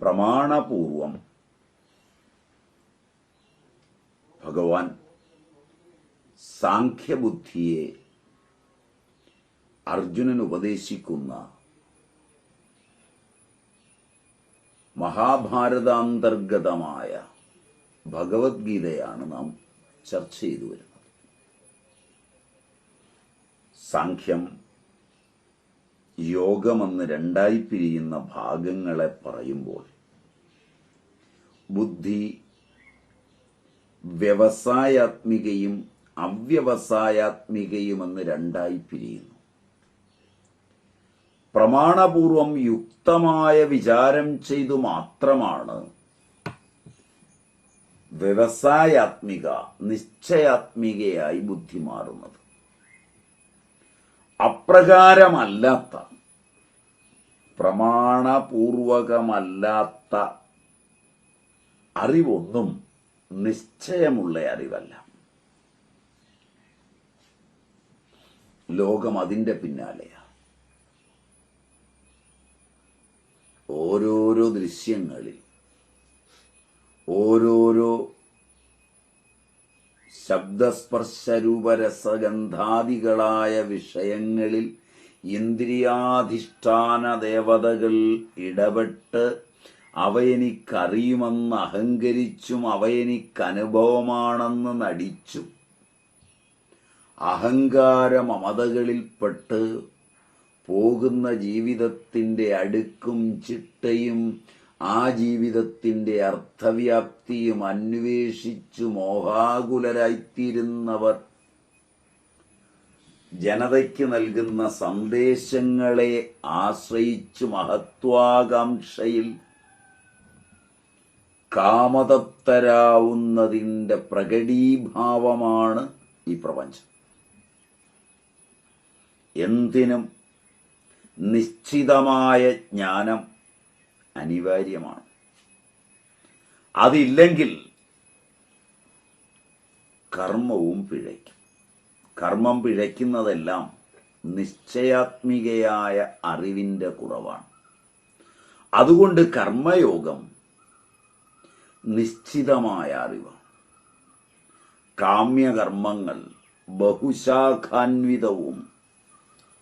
പ്രമാണപൂർവം ഭഗവാൻ സാഖ്യബുദ്ധിയെ അർജുനൻ ഉപദേശിക്കുന്ന മഹാഭാരതാന്തർഗതമായ ഭഗവത്ഗീതയാണ് നാം ചർച്ച ചെയ്തു വരുന്നത്. സാഖ്യം യോഗമെന്ന് രണ്ടായി പിരിയുന്ന ഭാഗങ്ങളെ പറയുമ്പോൾ ബുദ്ധി വ്യവസായാത്മികയും അവ്യവസായാത്മികയുമെന്ന് രണ്ടായി പിരിയുന്നു. പ്രമാണപൂർവം യുക്തമായ വിചാരം ചെയ്തു മാത്രമാണ് വ്യവസായാത്മിക നിശ്ചയാത്മികയായി ബുദ്ധി മാറുന്നത്. അപ്രകാരമല്ലാത്ത പ്രമാണപൂർവകമല്ലാത്ത അറിവൊന്നും നിശ്ചയമുള്ള അറിവല്ല. ലോകം അതിന്റെ പിന്നാലെയാണ് ഓരോരോ ദൃശ്യങ്ങളിൽ ഓരോരോ ശബ്ദസ്പർശരൂപരസഗന്ധാദികളായ വിഷയങ്ങളിൽ ഇന്ദ്രിയാധിഷ്ഠാന ദേവതകൾ ഇടപെട്ട് അവയെനിക്കറിയുമെന്ന് അഹങ്കരിച്ചും അവയെനിക്കനുഭവമാണെന്ന് നടിച്ചും. അഹങ്കാരമമതകളിൽപ്പെട്ട് പോകുന്ന ജീവിതത്തിന്റെ അടുക്കും ചിട്ടയും ആ ജീവിതത്തിന്റെ അർത്ഥവ്യാപ്തിയും അന്വേഷിച്ചു മോഹാകുലരായിത്തീരുന്നവർ ജനതയ്ക്ക് നൽകുന്ന സന്ദേശങ്ങളെ ആശ്രയിച്ചു മഹത്വാകാംക്ഷയിൽ കാമതപ്തരാവുന്നതിന്റെ പ്രകടീഭാവമാണ് ഈ പ്രപഞ്ചം. എന്തിനും നിശ്ചിതമായ ജ്ഞാനം അനിവാര്യമാണ്. അതില്ലെങ്കിൽ കർമ്മവും പിഴയ്ക്കും. കർമ്മം പിഴയ്ക്കുന്നതെല്ലാം നിശ്ചയാത്മികയായ അറിവിന്റെ കുറവാണ്. അതുകൊണ്ട് കർമ്മയോഗം നിശ്ചിതമായ അറിവാണ്. കാമ്യകർമ്മങ്ങൾ ബഹുശാഖാൻവിതവും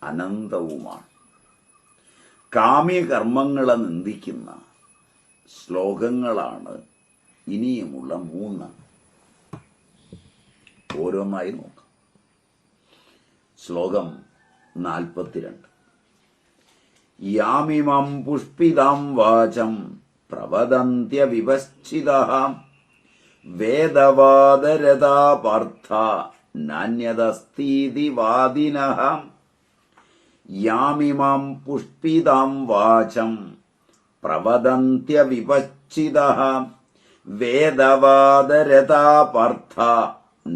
അനന്തവുമാണ്. കാമ്യകർമ്മങ്ങളെ നിന്ദിക്കുന്ന ശ്ലോകങ്ങളാണ് ഇനിയുമുള്ള മൂന്ന് ഓരോന്നായി നോക്കാം. ശ്ലോകം നാൽപ്പത്തിരണ്ട്. യാമിമം പുഷ്പിതാം വാചം പ്രവദന്ത്യ വിവശ്ചിത. വേദവാദരതാ പാർത്ഥ നാന്യതസ്തീതി വാദിനഃ. യാമിമാം പുഷ്പിതാം വാചം പ്രവദന്ത്യ വിപശ്ചിത വേദവാദരഥാ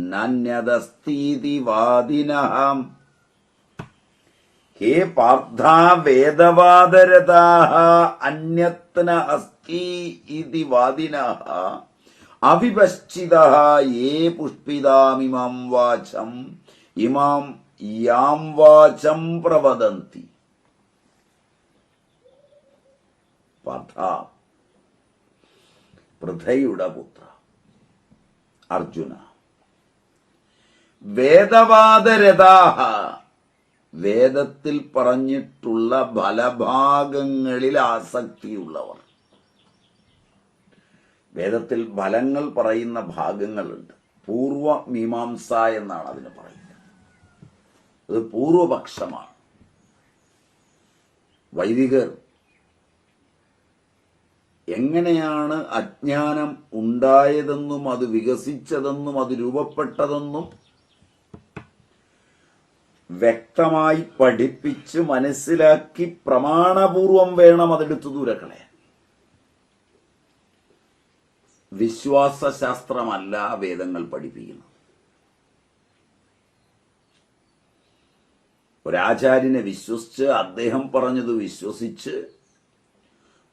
നന്യതസ്തീതിവാദിന നാന്യതസ്തീതി വാദിനഃ ഹേ പാർത്ഥ വേദവാദരതാ അന്യത്ന അസ്തി ഇതി വാദിന അവിപശ്ചിത യേ പുഷ്പിതാമിമാം വാചം ഇമാം യാം വാചം പ്രവദന്തി. പഥ. പൃഥയുടെ പുത്ര. അർജുന. വേദവാദരഥാഹ. വേദത്തിൽ പറഞ്ഞിട്ടുള്ള ഫലഭാഗങ്ങളിൽ ആസക്തിയുള്ളവർ. വേദത്തിൽ ഫലങ്ങൾ പറയുന്ന ഭാഗങ്ങളുണ്ട്. പൂർവ മീമാംസ എന്നാണ് അതിന് പറയുന്നത്. അത് പൂർവപക്ഷമാണ്. വൈദികർ എങ്ങനെയാണ് അജ്ഞാനം ഉണ്ടായതെന്നും അത് വികസിച്ചതെന്നും അത് രൂപപ്പെട്ടതെന്നും വ്യക്തമായി പഠിപ്പിച്ച് മനസ്സിലാക്കി പ്രമാണപൂർവം വേണം അതെടുത്തു ദൂരക്കളയാൻ വിശ്വാസശാസ്ത്രമല്ല വേദങ്ങൾ പഠിപ്പിക്കുന്നത്. ഒരാചാര്യനെ വിശ്വസിച്ച് അദ്ദേഹം പറഞ്ഞത് വിശ്വസിച്ച്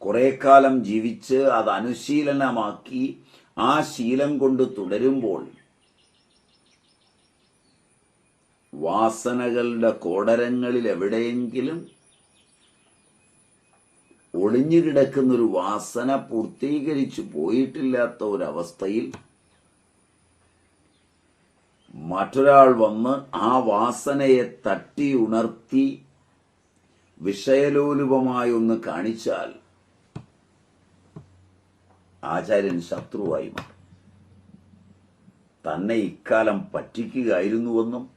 കുറെ കാലം ജീവിച്ച് അത് അനുശീലനമാക്കി ആ ശീലം കൊണ്ട് തുടരുമ്പോൾ വാസനകളുടെ കോടരങ്ങളിൽ എവിടെയെങ്കിലും ഒളിഞ്ഞു കിടക്കുന്നൊരു വാസന പൂർത്തീകരിച്ചു പോയിട്ടില്ലാത്ത ഒരവസ്ഥയിൽ മറ്റൊരാൾ വന്ന് ആ വാസനയെ തട്ടി ഉണർത്തി വിഷയലോലുപമായി ഒന്ന് കാണിച്ചാൽ ആചാര്യൻ ശത്രുവായി മാറും. തന്നെ ഇക്കാലം പറ്റിക്കുകയായിരുന്നുവെന്നും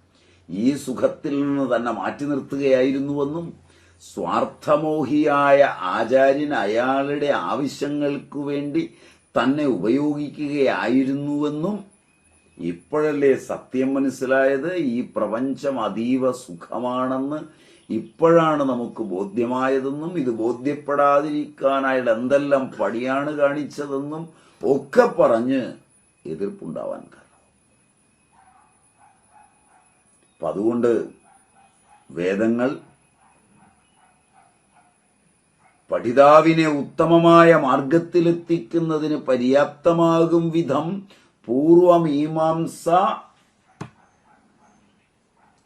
ഈ സുഖത്തിൽ നിന്ന് തന്നെ മാറ്റി നിർത്തുകയായിരുന്നുവെന്നും സ്വാർത്ഥമോഹിയായ ആചാര്യൻ അയാളുടെ ആവശ്യങ്ങൾക്കു വേണ്ടി തന്നെ ഉപയോഗിക്കുകയായിരുന്നുവെന്നും ഇപ്പോഴല്ലേ സത്യം മനസ്സിലായത്? ഈ പ്രപഞ്ചം അതീവ സുഖമാണെന്ന് ഇപ്പോഴാണ് നമുക്ക് ബോധ്യമായതെന്നും ഇത് ബോധ്യപ്പെടാതിരിക്കാനായിട്ട് എന്തെല്ലാം പടിയാണ് കാണിച്ചതെന്നും ഒക്കെ പറഞ്ഞ് എതിർപ്പുണ്ടാവാൻ കാരണം. അപ്പൊ അതുകൊണ്ട് വേദങ്ങൾ പഠിതാവിനെ ഉത്തമമായ മാർഗത്തിലെത്തിക്കുന്നതിന് പര്യാപ്തമാകും വിധം പൂർവമീമാംസ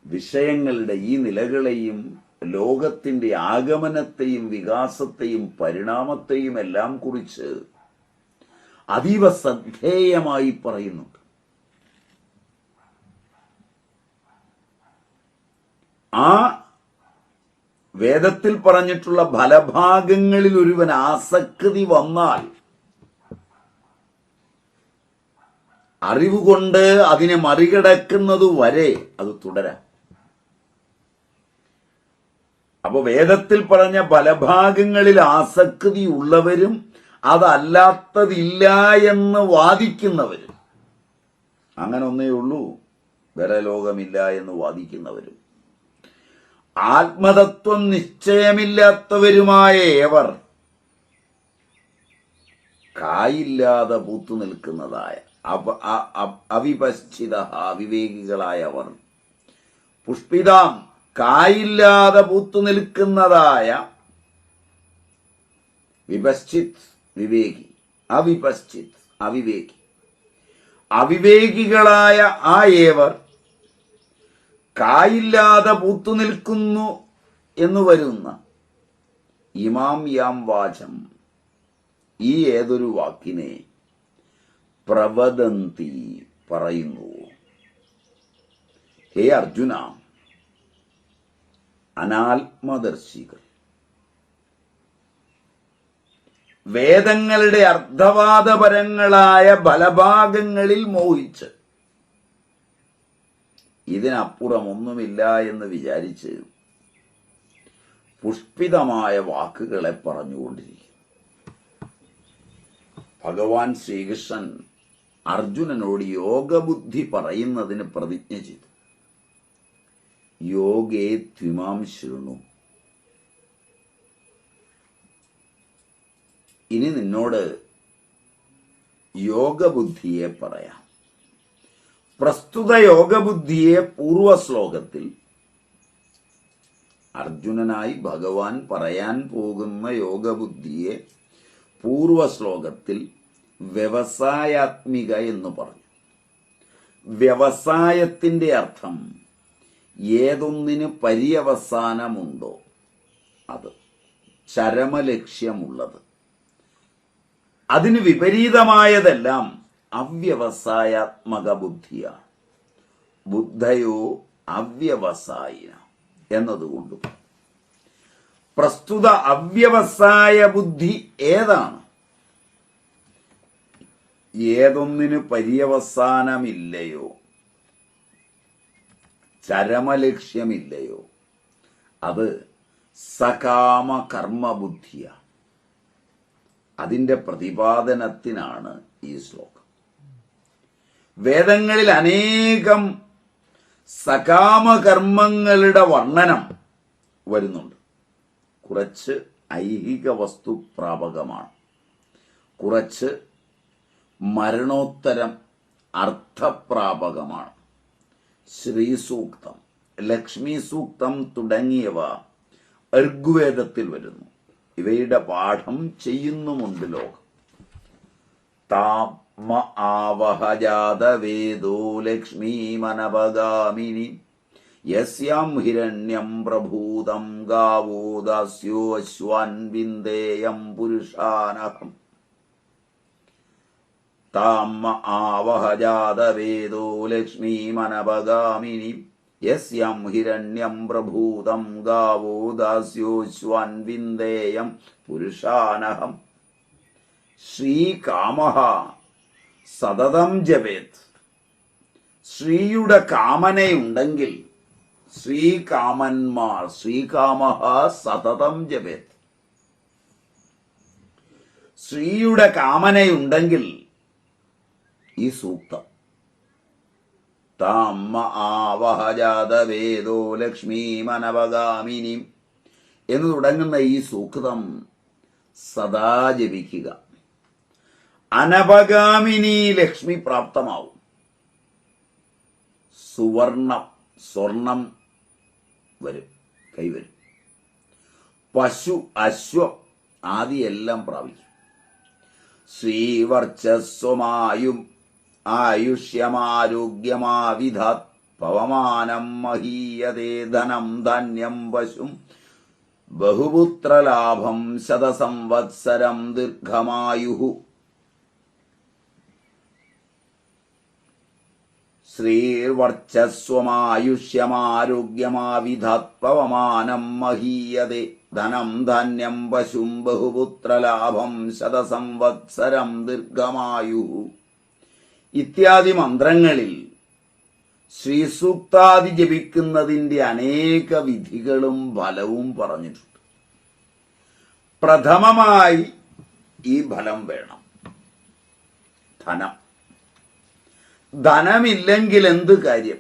വിഷയങ്ങളുടെ ഈ നിലകളെയും ലോകത്തിന്റെ ആഗമനത്തെയും വികാസത്തെയും പരിണാമത്തെയും എല്ലാം കുറിച്ച് അതീവ ശ്രദ്ധേയമായി പറയുന്നുണ്ട്. ആ വേദത്തിൽ പറഞ്ഞിട്ടുള്ള ഫലഭാഗങ്ങളിൽ ഒരുവൻ ആസക്തി വന്നാൽ അറിവുകൊണ്ട് അതിനെ മറികടക്കുന്നത് വരെ അത് തുടരാം. അപ്പൊ വേദത്തിൽ പറഞ്ഞ ഫലഭാഗങ്ങളിൽ ആസക്തി ഉള്ളവരും അതല്ലാത്തതില്ല എന്ന് വാദിക്കുന്നവരും. അങ്ങനെ ഒന്നേ ഉള്ളൂ. വേറെ ലോകമില്ല എന്ന് വാദിക്കുന്നവരും. ആത്മതത്വം നിശ്ചയമില്ലാത്തവരുമായ ഏവർ കായില്ലാതെ പൂത്തു നിൽക്കുന്നതായ അപ- അവിവേകികളായ അവർ. അവിപശ്ചിത പുഷ്പിതാം കായില്ലാതെ പൂത്തു നിൽക്കുന്നതായ വിപശ്ചിത് വിവേകി അവിപശ്ചിത് അവിവേകി. അവിവേകികളായ ആ ഏവർ കായില്ലാതെ പൂത്തു നിൽക്കുന്നു എന്ന് വരുന്ന ഇമാം യാം വാചം ഈ ഏതൊരു വാക്കിനെ പ്രവദന്തി പറയുന്നു. ഹേ അർജുന അനാത്മദർശികൾ. വേദങ്ങളുടെ അർത്ഥവാദപരങ്ങളായ ബലഭാഗങ്ങളിൽ മോഹിച്ച് ഇതിനപ്പുറം ഒന്നുമില്ല എന്ന് വിചാരിച്ച് പുഷ്പിതമായ വാക്കുകളെ പറഞ്ഞുകൊണ്ടിരിക്കും ഭഗവാൻ ശ്രീകൃഷ്ണൻ അർജുനനോട് യോഗബുദ്ധി പറയുന്നതിന് പ്രതിജ്ഞ ചെയ്തു. യോഗേ ത്വിമാം ശൃണു. ഇനി നിന്നോട് യോഗബുദ്ധിയെ പറയാം. പ്രസ്തുത യോഗബുദ്ധിയെ പൂർവ ശ്ലോകത്തിൽ അർജുനനായി ഭഗവാൻ പറയാൻ പോകുന്ന യോഗബുദ്ധിയെ പൂർവ ശ്ലോകത്തിൽ വ്യവസായാത്മിക എന്ന് പറഞ്ഞു. വ്യവസായത്തിന്റെ അർത്ഥം ഏതൊന്നിന് പര്യവസാനമുണ്ടോ അത് ചരമലക്ഷ്യമുള്ളത്. അതിന് വിപരീതമായതെല്ലാം അവ്യവസായാത്മക ബുദ്ധിയാണ്. ബുദ്ധയോ അവ്യവസായിന എന്നതുകൊണ്ടും. പ്രസ്തുത അവ്യവസായ ബുദ്ധി ഏതാണ്? ഏതൊന്നിന് പര്യവസാനമില്ലയോ? ചരമലക്ഷ്യമില്ലയോ? അത് സകാമ കർമ്മബുദ്ധിയ അതിന്റെ പ്രതിപാദനത്തിനാണ് ഈ ശ്ലോകം. വേദങ്ങളിൽ അനേകം സകാമകർമ്മങ്ങളുടെ വർണനം വരുന്നുണ്ട്. കുറച്ച് ഐഹിക വസ്തു പ്രാപകമാണ്. കുറച്ച് മരണോത്തരം അർത്ഥപ്രാപകമാണ്. ശ്രീസൂക്തം ലക്ഷ്മി സൂക്തം തുടങ്ങിയവ ഋഗ്വേദത്തിൽ വരുന്നു. ഇവയുടെ പാഠം ചെയ്യുന്നുമുണ്ട് ലോകം. താമ ആവഹജാതവേദോ ലക്ഷ്മീമനപഗാമിനി യസ്യാം ഹിരണ്യം പ്രഭൂതം ഗാവോ ദാസ്യോ അശ്വാൻ വിന്ദേയം പുരുഷാനഹം. താമ ആവഹജാതവേദോ ലക്ഷ്മീമനപഗാമിനി യസ്യം ഹിരണ്യം പ്രഭൂതം ഗാവോ ദാസ്യോശ്വാൻവിന്ദേയം പുരുഷാനഹം. ശ്രീകാമ സതതം ജപേത്. ശ്രീയുടെ കാമനയുണ്ടെങ്കിൽ ശ്രീകാമന്മാർ ശ്രീകാമ സതതം ജപേത്. ശ്രീയുടെ കാമനയുണ്ടെങ്കിൽ ഈ സൂക്തം. താമ്മ ആവഹജാതവേദോ ലക്ഷ്മീമനവഗാമിനി എന്ന് തുടങ്ങുന്ന ഈ സൂക്തം സദാ ജപിക്കുക. അനപഗാമിനി ലക്ഷ്മി പ്രാപ്തമാവും. സുവർണം സ്വർണം വരും കൈവരും പശു അശ്വം ആദിയെല്ലാം പ്രാപിക്കും. ശ്രീവർച്ചസ്വമായും ആയുഷ്യമാരോഗ്യമാവിധാത് പവമാനം മഹീയതേ ധനം ധാന്യം പശും ബഹുപുത്രലാഭം ശതസംവത്സരം ദീർഘമായു ശ്രീർവർച്ചസ്വമായുഷ്യമാരോഗ്യമാവിധാത് പവമാനം മഹീയതേ ധനം ധാന്യം പശും ബഹുപുത്രലാഭം ശതസംവത്സരം ദീർഘമായു ഇത്യാദി മന്ത്രങ്ങളിൽ ശ്രീസൂക്താദി ജപിക്കുന്നതിന്റെ അനേക വിധികളും ഫലവും പറഞ്ഞിട്ടുണ്ട്. പ്രഥമമായി ഈ ഫലം വേണം. ധനം. ധനമില്ലെങ്കിൽ എന്ത് കാര്യം?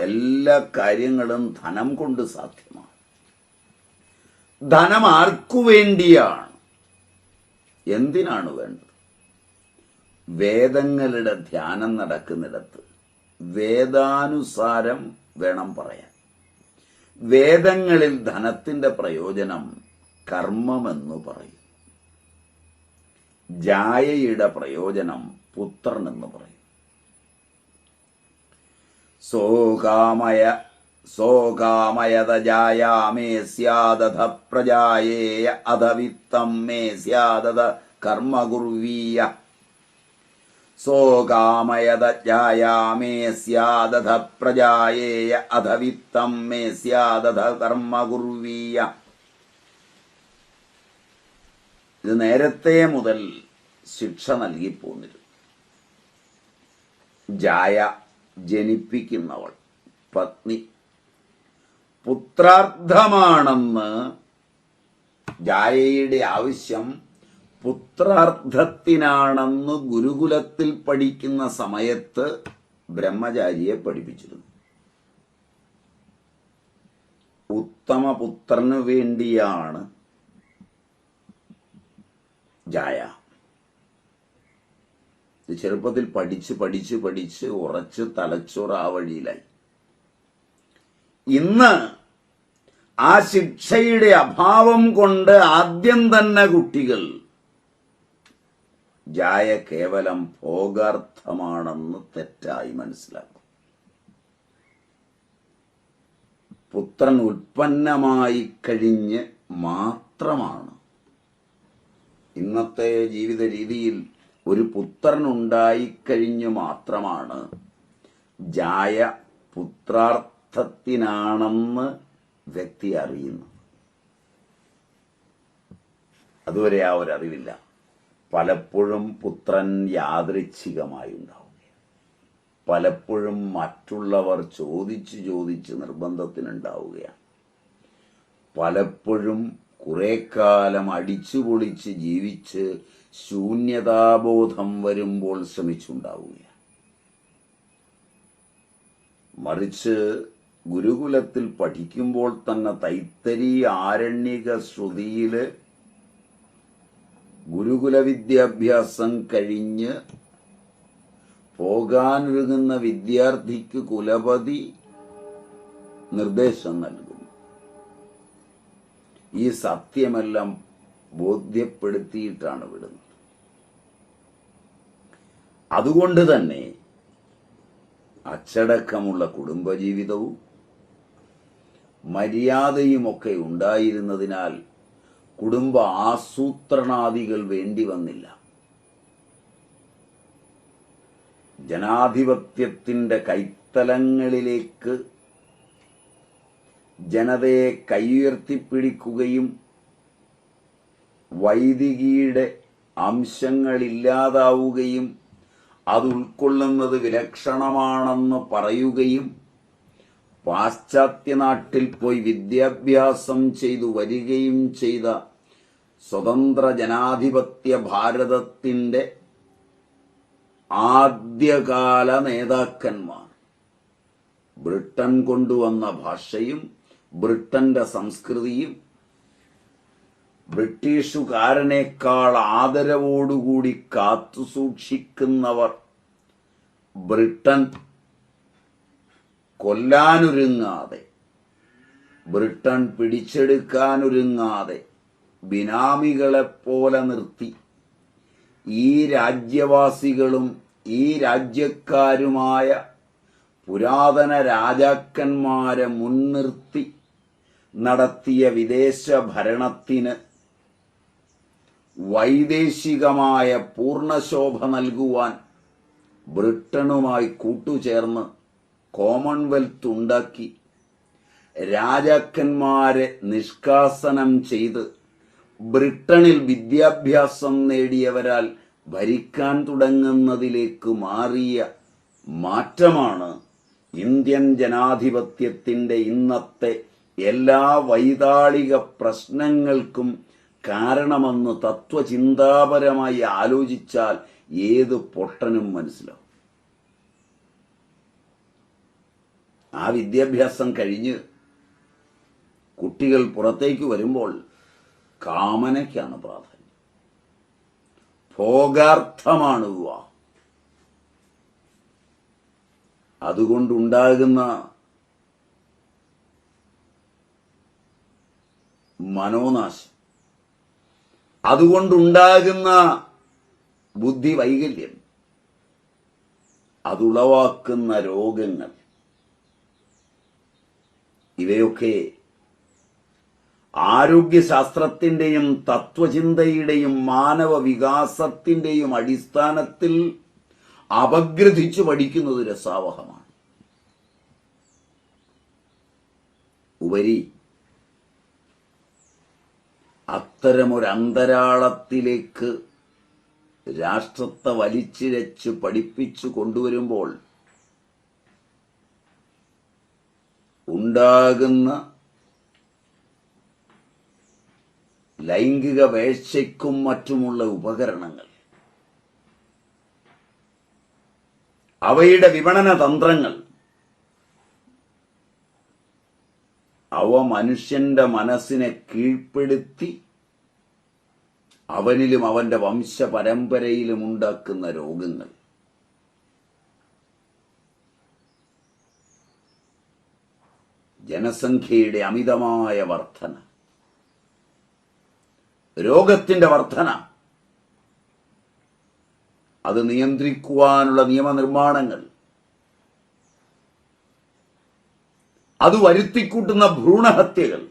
എല്ലാ കാര്യങ്ങളും ധനം കൊണ്ട് സാധ്യമാണ്. ധനം ആർക്കു വേണ്ടിയാണ്? എന്തിനാണ് വേണ്ടത്? വേദങ്ങളുടെ ധ്യാനം നടക്കുന്നിടത്ത് വേദാനുസാരം വേണം പറയാൻ. വേദങ്ങളിൽ ധനത്തിന്റെ പ്രയോജനം കർമ്മമെന്ന് പറയും. ജായയുടെ പ്രയോജനം പുത്രൻ എന്ന് പറയും. സോകാമയ സോകാമയത ജായാമേ സ്യാദധ പ്രജായേയ അധവിത്തം മേ സ്യാദത കർമ്മകുർവീയ സോകാമയത ജായാമേ സ്യാദധ പ്രജായേയ അധ വിത്തം മേ സ്യാദധ കർമ്മകുർവീയ ഇത് നേരത്തെ മുതൽ ശിക്ഷ നൽകി പോന്നിരുന്നു ജായ ജനിപ്പിക്കുന്നവൾ പത്നി പുത്രാർത്ഥമാണെന്ന് ജായയുടെ ആവശ്യം പുത്രാർത്ഥത്തിനാണെന്ന് ഗുരുകുലത്തിൽ പഠിക്കുന്ന സമയത്ത് ബ്രഹ്മചാരിയെ പഠിപ്പിച്ചിരുന്നു. ഉത്തമ പുത്രന് വേണ്ടിയാണ് ജായ. ചെറുപ്പത്തിൽ പഠിച്ച് പഠിച്ച് പഠിച്ച് ഉറച്ച് തലച്ചോറ് ആ വഴിയിലായി. ഇന്ന് ആ ശിക്ഷയുടെ അഭാവം കൊണ്ട് ആദ്യം തന്നെ കുട്ടികൾ ജായ കേവലം ഭോഗാർത്ഥമാണെന്ന് തെറ്റായി മനസ്സിലാക്കും. പുത്രൻ ഉൽപ്പന്നമായി കഴിഞ്ഞ് മാത്രമാണ്. ഇന്നത്തെ ജീവിത രീതിയിൽ ഒരു പുത്രൻ ഉണ്ടായിക്കഴിഞ്ഞ് മാത്രമാണ് ജായ പുത്രാർത്ഥത്തിനാണെന്ന് വ്യക്തി അറിയുന്നത്. അതുവരെ ആ ഒരു അറിവില്ല പലപ്പോഴും പുത്രൻ യാദൃച്ഛികമായി ഉണ്ടാവുകയാണ് പലപ്പോഴും മറ്റുള്ളവർ ചോദിച്ച് ചോദിച്ച് നിർബന്ധത്തിനുണ്ടാവുകയാണ്. പലപ്പോഴും കുറെ കാലം അടിച്ചു പൊളിച്ച് ജീവിച്ച് ശൂന്യതാബോധം വരുമ്പോൾ ശ്രമിച്ചുണ്ടാവുകയാണ്. മറിച്ച് ഗുരുകുലത്തിൽ പഠിക്കുമ്പോൾ തന്നെ തൈത്തരി ആരണ്യക ശ്രുതിയിൽ ഗുരുകുല വിദ്യാഭ്യാസം കഴിഞ്ഞ് പോകാനൊരുങ്ങുന്ന വിദ്യാർത്ഥിക്ക് കുലപതി നിർദ്ദേശം നൽകുന്നു. ഈ സത്യമെല്ലാം ബോധ്യപ്പെടുത്തിയിട്ടാണ് വിടുന്നത്. അതുകൊണ്ട് തന്നെ അച്ചടക്കമുള്ള കുടുംബജീവിതവും മര്യാദയുമൊക്കെ ഉണ്ടായിരുന്നതിനാൽ കുടുംബ ആസൂത്രണാദികൾ വേണ്ടി വന്നില്ല. ജനാധിപത്യത്തിന്റെ കൈത്തലങ്ങളിലേക്ക് ജനതയെ കൈയുയർത്തിപ്പിടിക്കുകയും വൈദികിയുടെ അംശങ്ങളില്ലാതാവുകയും അത് ഉൾക്കൊള്ളുന്നത് വിലക്ഷണമാണെന്ന് പറയുകയും പാശ്ചാത്യ നാട്ടിൽ പോയി വിദ്യാഭ്യാസം ചെയ്തു വരികയും ചെയ്ത സ്വതന്ത്ര ജനാധിപത്യ ഭാരതത്തിന്റെ ആദ്യകാല നേതാക്കന്മാർ. ബ്രിട്ടൻ കൊണ്ടുവന്ന ഭാഷയും ബ്രിട്ടന്റെ സംസ്കൃതിയും ബ്രിട്ടീഷുകാരനേക്കാൾ ആദരവോടുകൂടി കാത്തുസൂക്ഷിക്കുന്നവർ ബ്രിട്ടൻ കൊല്ലാനൊരുങ്ങാതെ ബ്രിട്ടൻ പിടിച്ചെടുക്കാനൊരുങ്ങാതെ ബിനാമികളെപ്പോലെ നിർത്തി. ഈ രാജ്യവാസികളും ഈ രാജ്യക്കാരുമായ പുരാതന രാജാക്കന്മാരെ മുൻനിർത്തി നടത്തിയ വിദേശ ഭരണത്തിന് വൈദേശികമായ പൂർണശോഭ നൽകുവാൻ ബ്രിട്ടനുമായി കൂട്ടുചേർന്ന് കോമൺവെൽത്ത് ഉണ്ടാക്കി രാജാക്കന്മാരെ നിഷ്കാസനം ചെയ്ത് ബ്രിട്ടണിൽ വിദ്യാഭ്യാസം നേടിയവരാൽ ഭരിക്കാൻ തുടങ്ങുന്നതിലേക്ക് മാറിയ മാറ്റമാണ് ഇന്ത്യൻ ജനാധിപത്യത്തിന്റെ ഇന്നത്തെ എല്ലാ വൈതാളിക പ്രശ്നങ്ങൾക്കും കാരണമെന്ന് തത്വചിന്താപരമായി ആലോചിച്ചാൽ ഏത് പൊട്ടനും മനസ്സിലാവും. ആ വിദ്യാഭ്യാസം കഴിഞ്ഞ് കുട്ടികൾ പുറത്തേക്ക് വരുമ്പോൾ കാമനയ്ക്കാണ് പ്രാധാന്യം. ഭോഗാർത്ഥമാണ് വിവാഹം. അതുകൊണ്ടുണ്ടാകുന്ന മനോനാശം അതുകൊണ്ടുണ്ടാകുന്ന ബുദ്ധി വൈകല്യം അതുളവാക്കുന്ന രോഗങ്ങൾ ഇവയൊക്കെ ആരോഗ്യശാസ്ത്രത്തിന്റെയും തത്വചിന്തയുടെയും മാനവ വികാസത്തിന്റെയും അടിസ്ഥാനത്തിൽ അപഗ്രഥിച്ചു പഠിക്കുന്നത് രസാവഹമാണ്. ഉപരി അത്തരമൊരു അന്തരാളത്തിലേക്ക് രാഷ്ട്രത്തെ വലിച്ചിരച്ച് പഠിപ്പിച്ചു കൊണ്ടുവരുമ്പോൾ ഉണ്ടാകുന്ന ലൈംഗിക വേഴ്ചയ്ക്കും മറ്റുമുള്ള ഉപകരണങ്ങൾ അവയുടെ വിപണന തന്ത്രങ്ങൾ അവ മനുഷ്യന്റെ മനസ്സിനെ കീഴ്പ്പെടുത്തി അവനിലും അവന്റെ വംശപരമ്പരയിലും ഉണ്ടാക്കുന്ന രോഗങ്ങൾ ജനസംഖ്യയുടെ അമിതമായ വർധന. രോഗത്തിന്റെ വർധന. അത് നിയന്ത്രിക്കുവാനുള്ള നിയമനിർമ്മാണങ്ങൾ. അത് വരുത്തിക്കൂട്ടുന്ന ഭ്രൂണഹത്യകൾ.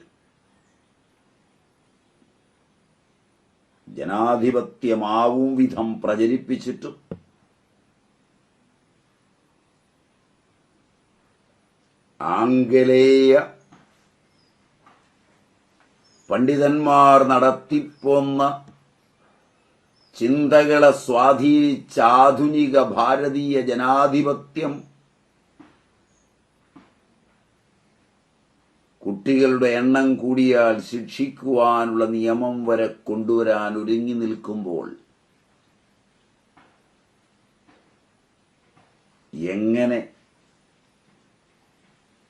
ജനാധിപത്യമാവും വിധം പ്രചരിപ്പിച്ചിട്ടും ആംഗലേയ പണ്ഡിതന്മാർ നടത്തിപ്പോന്ന ചിന്തകളെ സ്വാധീനിച്ച ആധുനിക ഭാരതീയ ജനാധിപത്യം കുട്ടികളുടെ എണ്ണം കൂടിയാൽ ശിക്ഷിക്കുവാനുള്ള നിയമം വരെ കൊണ്ടുവരാൻ ഒരുങ്ങി നിൽക്കുമ്പോൾ എങ്ങനെ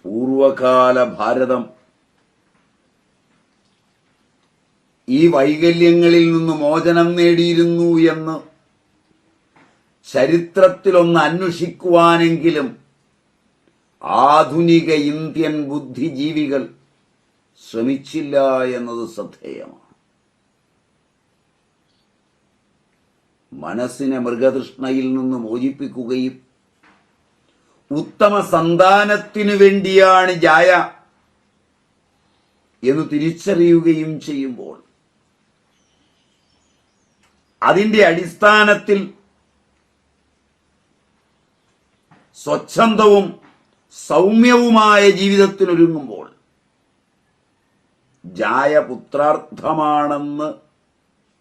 പൂർവകാല ഭാരതം ഈ വൈകല്യങ്ങളിൽ നിന്ന് മോചനം നേടിയിരുന്നു എന്ന് ചരിത്രത്തിലൊന്ന് അന്വേഷിക്കുവാനെങ്കിലും ആധുനിക ഇന്ത്യൻ ബുദ്ധിജീവികൾ ശ്രമിച്ചില്ല എന്നത് ശ്രദ്ധേയമാണ്. മനസ്സിനെ മൃഗതൃഷ്ണയിൽ നിന്ന് മോചിപ്പിക്കുകയും ഉത്തമ സന്താനത്തിനു വേണ്ടിയാണ് ജായ എന്ന് തിരിച്ചറിയുകയും ചെയ്യുമ്പോൾ അതിന്റെ അടിസ്ഥാനത്തിൽ സ്വച്ഛന്തവും സൗമ്യവുമായ ജീവിതത്തിനൊരുങ്ങുമ്പോൾ ജായ പുത്രാർത്ഥമാണെന്ന്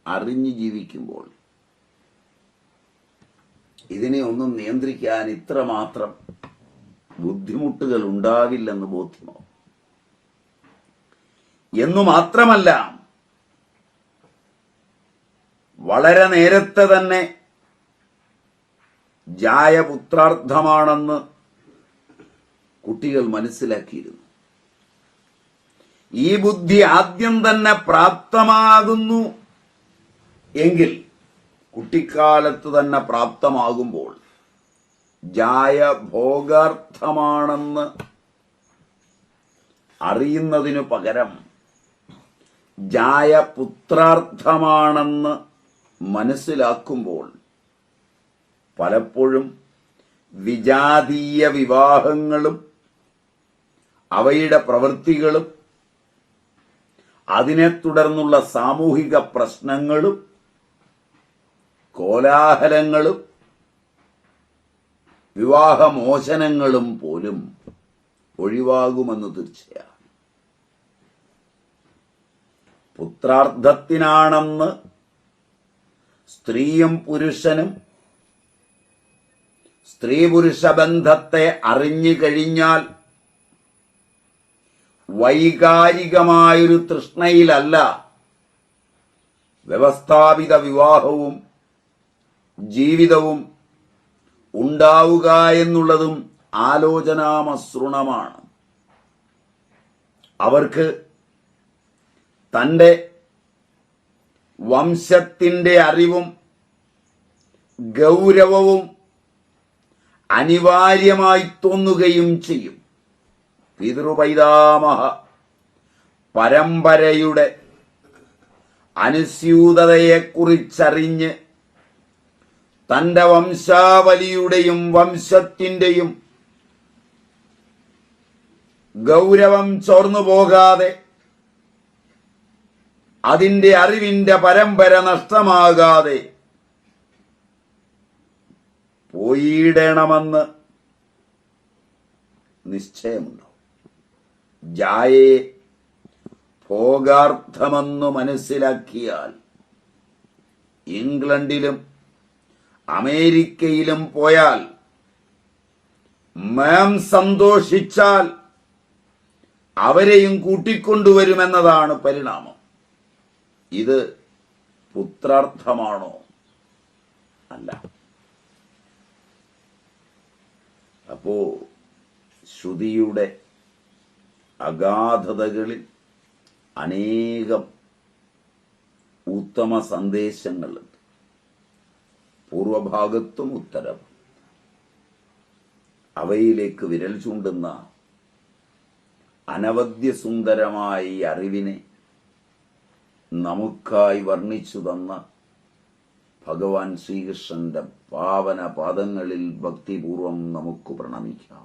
അറിഞ്ഞു ജീവിക്കുമ്പോൾ ഇതിനെ ഒന്നും നിയന്ത്രിക്കാൻ ഇത്രമാത്രം ബുദ്ധിമുട്ടുകൾ ഉണ്ടാവില്ലെന്ന് ബോധ്യമാവും എന്നു മാത്രമല്ല വളരെ നേരത്തെ തന്നെ ജായപുത്രാർത്ഥമാണെന്ന് കുട്ടികൾ മനസ്സിലാക്കിയിരുന്നു. ഈ ബുദ്ധി ആദ്യം തന്നെ പ്രാപ്തമാകുന്നു എങ്കിൽ കുട്ടിക്കാലത്ത് തന്നെ പ്രാപ്തമാകുമ്പോൾ ജായ ഭോഗാർത്ഥമാണെന്ന് അറിയുന്നതിനു പകരം ജായ പുത്രാർത്ഥമാണെന്ന് മനസ്സിലാക്കുമ്പോൾ പലപ്പോഴും വിജാതീയ വിവാഹങ്ങളും അവയുടെ പ്രവൃത്തികളും അതിനെ തുടർന്നുള്ള സാമൂഹിക പ്രശ്നങ്ങളും കോലാഹലങ്ങളും വിവാഹമോചനങ്ങളും പോലും ഒഴിവാകുമെന്ന് തീർച്ചയാണ്. പുത്രാർത്ഥത്തിനാണെന്ന് സ്ത്രീയും പുരുഷനും സ്ത്രീ പുരുഷ ബന്ധത്തെ അറിഞ്ഞു കഴിഞ്ഞാൽ വൈകാരികമായൊരു തൃഷ്ണയിലല്ല വ്യവസ്ഥാപിത വിവാഹവും ജീവിതവും ഉണ്ടാവുക എന്നുള്ളതും ആലോചനാമസൃണമാണ്. അവർക്ക് തന്റെ വംശത്തിന്റെ അറിവും ഗൗരവവും അനിവാര്യമായി തോന്നുകയും ചെയ്യും. പിതൃപൈതാമഹ പരമ്പരയുടെ അനുസ്യൂതതയെക്കുറിച്ചറിഞ്ഞ് തന്റെ വംശാവലിയുടെയും വംശത്തിന്റെയും ഗൗരവം ചോർന്നു പോകാതെ അതിന്റെ അറിവിന്റെ പരമ്പര നഷ്ടമാകാതെ പോയിടണമെന്ന് നിശ്ചയമുണ്ടോ? ജായയെ ഭോഗാർത്ഥമെന്നു മനസ്സിലാക്കിയാൽ ഇംഗ്ലണ്ടിലും അമേരിക്കയിലും പോയാൽ മാം സന്തോഷിച്ചാൽ അവരെയും കൂട്ടിക്കൊണ്ടുവരുമെന്നതാണ് പരിണാമം. ഇത് പുത്രാർത്ഥമാണോ അല്ല. അപ്പോ ശ്രുതിയുടെ അഗാധതകളിൽ അനേകം ഉത്തമ സന്ദേശങ്ങളുണ്ട് പൂർവഭാഗത്തും ഉത്തരം. അവയിലേക്ക് വിരൽ ചൂണ്ടുന്ന അനവദ്യ സുന്ദരമായി ഈ അറിവിനെ നമുക്കായി വർണിച്ചു തന്ന ഭഗവാൻ ശ്രീകൃഷ്ണന്റെ പാവന പാദങ്ങളിൽ ഭക്തിപൂർവം നമുക്ക് പ്രണമിക്കാം.